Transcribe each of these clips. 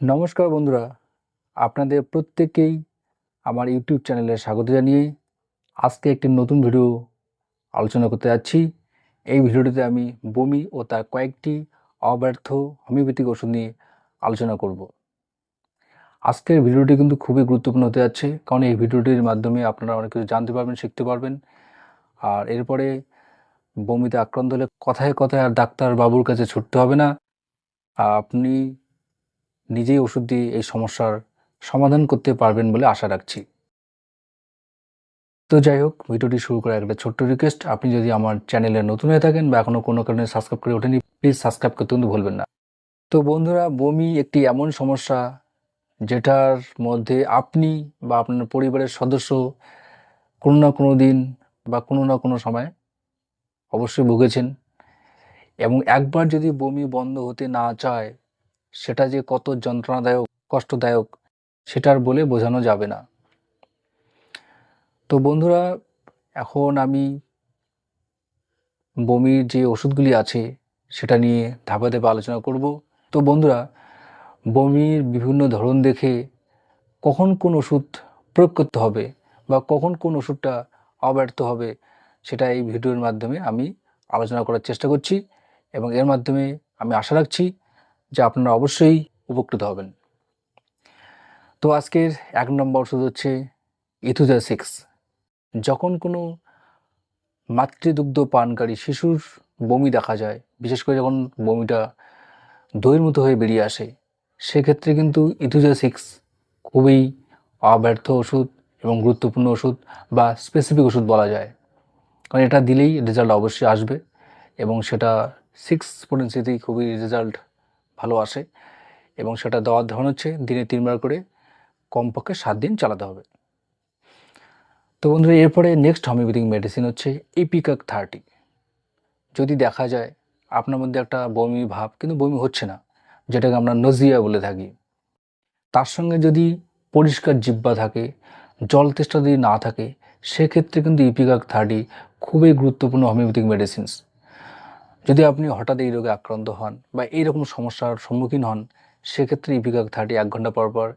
নমস্কার বন্ধুরা, আপনাদের প্রত্যেককেই আমার ইউটিউব চ্যানেলে স্বাগত জানিয়ে আজকে একটি নতুন ভিডিও আলোচনা করতে যাচ্ছি। এই ভিডিওটিতে আমি বমি ও তার কয়েকটি অব্যর্থ হোমিওপ্যাথিক ওষুধ নিয়ে আলোচনা করব। আজকের ভিডিওটি কিন্তু খুবই গুরুত্বপূর্ণ হতে যাচ্ছে, কারণ এই ভিডিওটির মাধ্যমে আপনারা অনেক কিছু জানতে পারবেন, শিখতে পারবেন। আর এরপরে বমিতে আক্রান্ত হলে কথায় কথায় আর ডাক্তার বাবুর কাছে ছুটতে হবে না। আপনি নিজেই ওষুধ দিয়ে এই সমস্যার সমাধান করতে পারবেন বলে আশা রাখছি। তো যাই হোক, ভিডিওটি শুরু করার একটা ছোট্ট রিকোয়েস্ট আপনি যদি আমার চ্যানেলে নতুন হয়ে থাকেন বা এখনও কোনো কারণে সাবস্ক্রাইব করে ওঠেনি প্লিজ সাবস্ক্রাইব করতে কিন্তু ভুলবেন না। তো বন্ধুরা, বমি একটি এমন সমস্যা যেটার মধ্যে আপনি বা আপনার পরিবারের সদস্য কোনো না কোনো দিন বা কোনো না কোনো সময় অবশ্যই ভুগেছেন এবং একবার যদি বমি বন্ধ হতে না চায় সেটা যে কত যন্ত্রণাদায়ক, কষ্টদায়ক, সেটার বলে বোঝানো যাবে না। তো বন্ধুরা, এখন আমি বমির যে ওষুধগুলি আছে, সেটা নিয়ে ধাপে ধাপে আলোচনা করব। তো বন্ধুরা, বমির বিভিন্ন ধরন দেখে কখন কোন ওষুধ প্রয়োগ করতে হবে বা কখন কোন ওষুধটা অব্যর্থ হবে, সেটা এই ভিডিওর মাধ্যমে আমি আলোচনা করার চেষ্টা করছি এবং এর মাধ্যমে আমি আশা রাখছি যে আপনারা অবশ্যই উপকৃত হবেন। তো আজকের এক নম্বর ওষুধ হচ্ছে ইথুজা সিক্স যখন কোনো মাতৃদুগ্ধ পানকারী শিশুর বমি দেখা যায়, বিশেষ করে যখন বমিটা দইয়ের মতো হয়ে বেরিয়ে আসে, সেক্ষেত্রে কিন্তু ইথুজা সিক্স খুবই অব্যর্থ ওষুধ এবং গুরুত্বপূর্ণ ওষুধ বা স্পেসিফিক ওষুধ বলা যায়। কারণ এটা দিলেই রেজাল্ট অবশ্যই আসবে এবং সেটা সিক্স পোটেন্সিতেই খুবই রেজাল্ট ভালো আসে এবং সেটা দেওয়ার ধরন হচ্ছে দিনে তিনবার করে কমপক্ষে সাত দিন চালাতে হবে। তো বন্ধুরা, এরপরে নেক্সট হোমিওপ্যাথিক মেডিসিন হচ্ছে ইপিকাক থার্টি যদি দেখা যায় আপনার মধ্যে একটা বমি ভাব, কিন্তু বমি হচ্ছে না, যেটাকে আমরা নজিয়া বলে থাকি, তার সঙ্গে যদি পরিষ্কার জিব্বা থাকে, জল তেষ্টা যদি না থাকে, সেক্ষেত্রে কিন্তু ইপিকাক থার্টি খুবই গুরুত্বপূর্ণ হোমিওপ্যাথিক মেডিসিনস যদি আপনি হঠাৎ এই রোগে আক্রান্ত হন বা এইরকম সমস্যার সম্মুখীন হন, সেক্ষেত্রে ইপিকাক থার্টি এক ঘণ্টা পর পর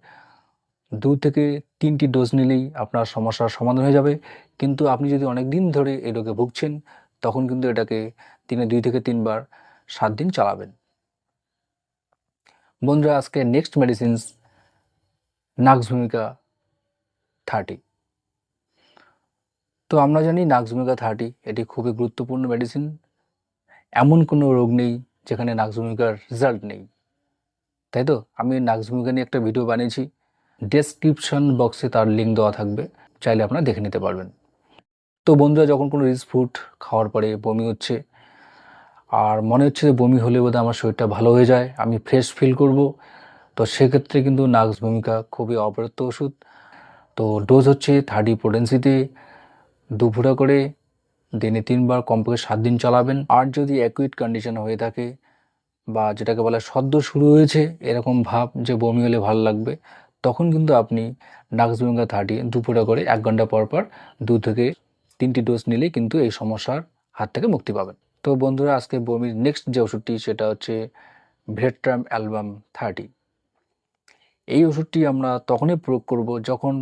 দু থেকে তিনটি ডোজ নিলেই আপনার সমস্যার সমাধান হয়ে যাবে। কিন্তু আপনি যদি অনেক দিন ধরে এই রোগে ভুগছেন, তখন কিন্তু এটাকে দিনে দুই থেকে তিনবার সাত দিন চালাবেন। বন্ধুরা, আজকে নেক্সট মেডিসিনস নাক্স ভূমিকা থার্টি তো আমরা জানি নাক্স ভূমিকা থার্টি এটি খুবই গুরুত্বপূর্ণ মেডিসিন এমন কোনো রোগ নেই যেখানে নাক্স ভূমিকার রেজাল্ট নেই। তাই তো? আমি নাক্স ভূমিকা নিয়ে একটা ভিডিও বানিয়েছি। ডেসক্রিপশন বক্সে তার লিঙ্ক দেওয়া থাকবে। চাইলে আপনারা দেখে নিতে পারবেন। তো বন্ধুরা, যখন কোনো রিচ ফুড খাওয়ার পরে বমি হচ্ছে, আর মনে হচ্ছে যে বমি হলে বোধহয় আমার শরীরটা ভালো হয়ে যায়, আমি ফ্রেশ ফিল করব, তো সেক্ষেত্রে কিন্তু নাক্স ভূমিকা খুবই অপরত্ব ওষুধ। তো ডোজ হচ্ছে থার্টি পোটেন্সিতে দুপুরা করে দিনে তিনবার কমপক্ষে সাত দিন চালাবেন। আর যদি অ্যাকুইট কন্ডিশন হয়ে থাকে বা যেটাকে বলা সদ্য শুরু হয়েছে এরকম ভাব যে বমি হলে ভালো লাগবে, তখন কিন্তু আপনি নাক্সভঙ্গা থার্টি দুপুরে করে এক ঘণ্টা পর পর দু থেকে তিনটি ডোজ নিলেই কিন্তু এই সমস্যার হাত থেকে মুক্তি পাবেন। তো বন্ধুরা, আজকে বমির নেক্সট যে ওষুধটি, সেটা হচ্ছে ভেট্রাম অ্যালবাম থার্টি। এই ওষুধটি আমরা তখনই প্রয়োগ করব যখন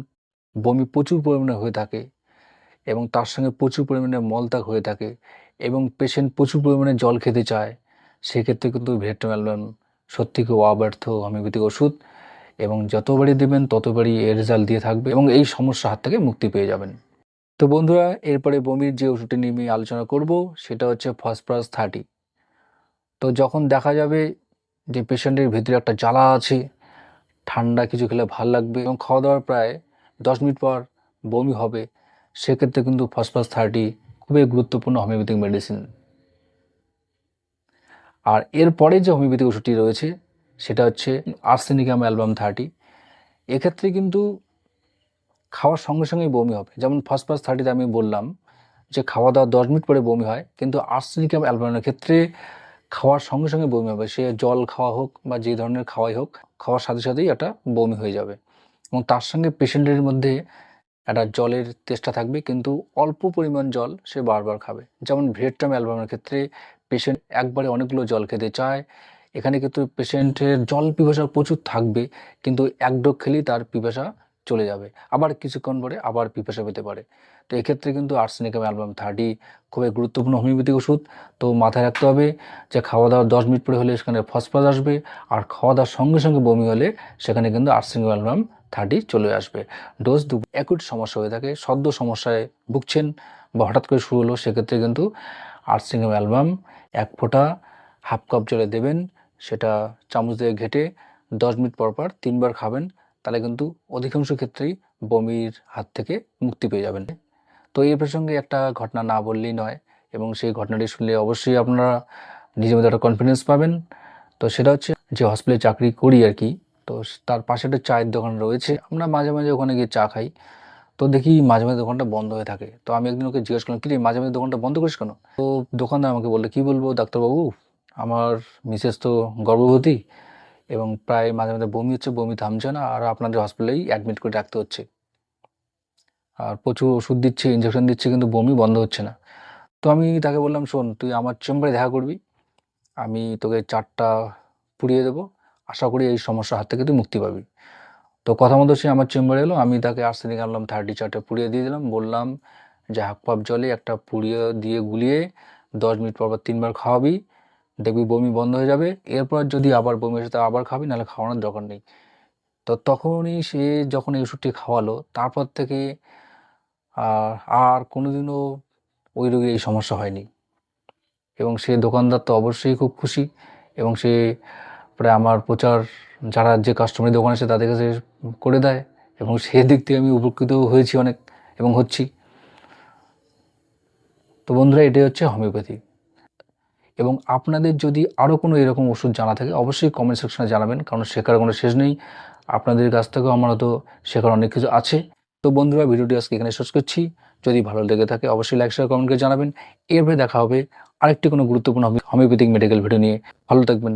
বমি প্রচুর পরিমাণে হয়ে থাকে এবং তার সঙ্গে প্রচুর পরিমাণে মলত্যাগ হয়ে থাকে এবং পেশেন্ট প্রচুর পরিমাণে জল খেতে চায়, সেক্ষেত্রে কিন্তু ভেট্রাম সত্যি খুব অব্যর্থ হোমিওপ্যাথিক ওষুধ এবং যতবারই দেবেন ততবারই এর রেজাল্ট দিয়ে থাকবে এবং এই সমস্যার হাত থেকে মুক্তি পেয়ে যাবেন। তো বন্ধুরা, এরপরে বমির যে ওষুধটি নিয়ে আলোচনা করব, সেটা হচ্ছে ফসফরাস থার্টি তো যখন দেখা যাবে যে পেশেন্টের ভিতরে একটা জ্বালা আছে, ঠান্ডা কিছু খেলে ভালো লাগবে এবং খাওয়া দাওয়ার প্রায় দশ মিনিট পর বমি হবে সেক্ষেত্রে কিন্তু ফসফরাস থার্টি খুবই গুরুত্বপূর্ণ হোমিওপ্যাথিক মেডিসিন আর এরপরে যে হোমিওপ্যাথিক ওষুধটি রয়েছে, সেটা হচ্ছে আর্সেনিকাম অ্যালবাম থার্টি এক্ষেত্রে কিন্তু খাওয়ার সঙ্গে সঙ্গেই বমি হবে। যেমন ফার্স্ট থার্টিতে আমি বললাম যে খাওয়া দাওয়া দশ মিনিট পরে বমি হয়, কিন্তু আর্সেনিকাম অ্যালবামের ক্ষেত্রে খাওয়ার সঙ্গে সঙ্গে বমি হবে। সে জল খাওয়া হোক বা যে ধরনের খাওয়াই হোক, খাওয়ার সাথে সাথেই একটা বমি হয়ে যাবে। এবং তার সঙ্গে পেশেন্টের মধ্যে একটা জলের তেষ্টা থাকবে, কিন্তু অল্প পরিমাণ জল সে বারবার খাবে। যেমন ভিয়েটনাম অ্যালবামের ক্ষেত্রে পেশেন্ট একবারে অনেকগুলো জল খেতে চায়। এখানে কিন্তু পেশেন্টের জল পিপাসা প্রচুর থাকবে, কিন্তু এক ডোক খেলেই তার পিপাসা চলে যাবে। আবার কিছুক্ষণ পরে আবার পিপাসা পেতে পারে। তো এক্ষেত্রে কিন্তু আর্সেনিকাম অ্যালবাম থার্টি খুবই গুরুত্বপূর্ণ হোমিওপ্যাথিক ওষুধ। তো মাথায় রাখতে হবে যে খাওয়া দাওয়ার দশ মিনিট পরে হলে সেখানে ফসফরাস আসবে, আর খাওয়া দাওয়ার সঙ্গে সঙ্গে বমি হলে সেখানে কিন্তু আর্সেনিকাম অ্যালবাম থার্টি চলে আসবে। ডোজ দু অ্যাকুট সমস্যা হয়ে থাকে। সদ্য সমস্যায় ভুগছেন বা হঠাৎ করে শুরু হলো, সেক্ষেত্রে কিন্তু আর্সেনিকাম অ্যালবাম এক ফোঁটা হাফ কাপ জলে দেবেন, সেটা চামচ দিয়ে ঘেটে দশ মিনিট পর পর তিনবার খাবেন, তাহলে কিন্তু অধিকাংশ ক্ষেত্রেই বমির হাত থেকে মুক্তি পেয়ে যাবেন। তো এই প্রসঙ্গে একটা ঘটনা না বললেই নয়, এবং সেই ঘটনাটি শুনলে অবশ্যই আপনারা নিজের মধ্যে একটা কনফিডেন্স পাবেন। তো সেটা হচ্ছে যে হসপিটালে চাকরি করি আর কি তো তার পাশে একটা চায়ের দোকান রয়েছে। আমরা মাঝে মাঝে ওখানে গিয়ে চা খাই। তো দেখি মাঝে মাঝে দোকানটা বন্ধ হয়ে থাকে। তো আমি একদিন ওকে জিজ্ঞেস করলাম, কি রে, মাঝে মাঝে দোকানটা বন্ধ করিস কেন? তো দোকানদার আমাকে বলল, কি বলব ডাক্তারবাবু, আমার মিসেস তো গর্ভবতী এবং প্রায় মাঝে মাঝে বমি হচ্ছে, বমি থামছে না আর আপনাদের হসপিটালেই অ্যাডমিট করে রাখতে হচ্ছে। আর প্রচুর ওষুধ দিচ্ছে ইঞ্জেকশন দিচ্ছে, কিন্তু বমি বন্ধ হচ্ছে না। তো আমি তাকে বললাম, শোন, তুই আমার চেম্বারে দেখা করবি। আমি তোকে চারটা পুড়িয়ে দেবো আশা করি এই সমস্যার হাত থেকে তুই মুক্তি পাবি। তো কথা মতো সে আমার চেম্বারে এলো, আমি তাকে আর্সেনিক আনলাম থার্টি চারটে পুড়িয়ে দিয়ে দিলাম, বললাম, যে হাফ পাপ জলে একটা পুড়িয়ে দিয়ে গুলিয়ে দশ মিনিট পর তিনবার খাওয়াবি, দেখবি বমি বন্ধ হয়ে যাবে। এরপর যদি আবার বমি এসে তা আবার খাবি, নাহলে খাওয়ানোর দরকার নেই। তো তখনই সে যখন এই ওষুধটি খাওয়ালো, তারপর থেকে আর আর কোনোদিনও ওই রোগীর এই সমস্যা হয়নি। এবং সে দোকানদার তো অবশ্যই খুব খুশি এবং সে প্রায় আমার প্রচার যারা যে কাস্টমার দোকান আছে তাদের কাছে করে দেয় এবং সেদিক থেকে আমি উপকৃত হয়েছি অনেক এবং হচ্ছি। তো বন্ধুরা, এটাই হচ্ছে হোমিওপ্যাথি এবং আপনাদের যদি আরও কোনো এরকম ওষুধ জানা থাকে, অবশ্যই কমেন্ট সেকশনে জানাবেন, কারণ শেখার কোনো শেষ নেই। আপনাদের কাছ থেকেও আমার হয়তো শেখার অনেক কিছু আছে। তো বন্ধুরা, ভিডিওটি আজকে এখানে শেষ করছি। যদি ভালো লেগে থাকে, অবশ্যই লাইক শেয়ার কমেন্ট করে জানাবেন। এরপরে দেখা হবে আরেকটি কোনো গুরুত্বপূর্ণ হোমিওপ্যাথিক মেডিকেল ভিডিও নিয়ে। ভালো থাকবেন।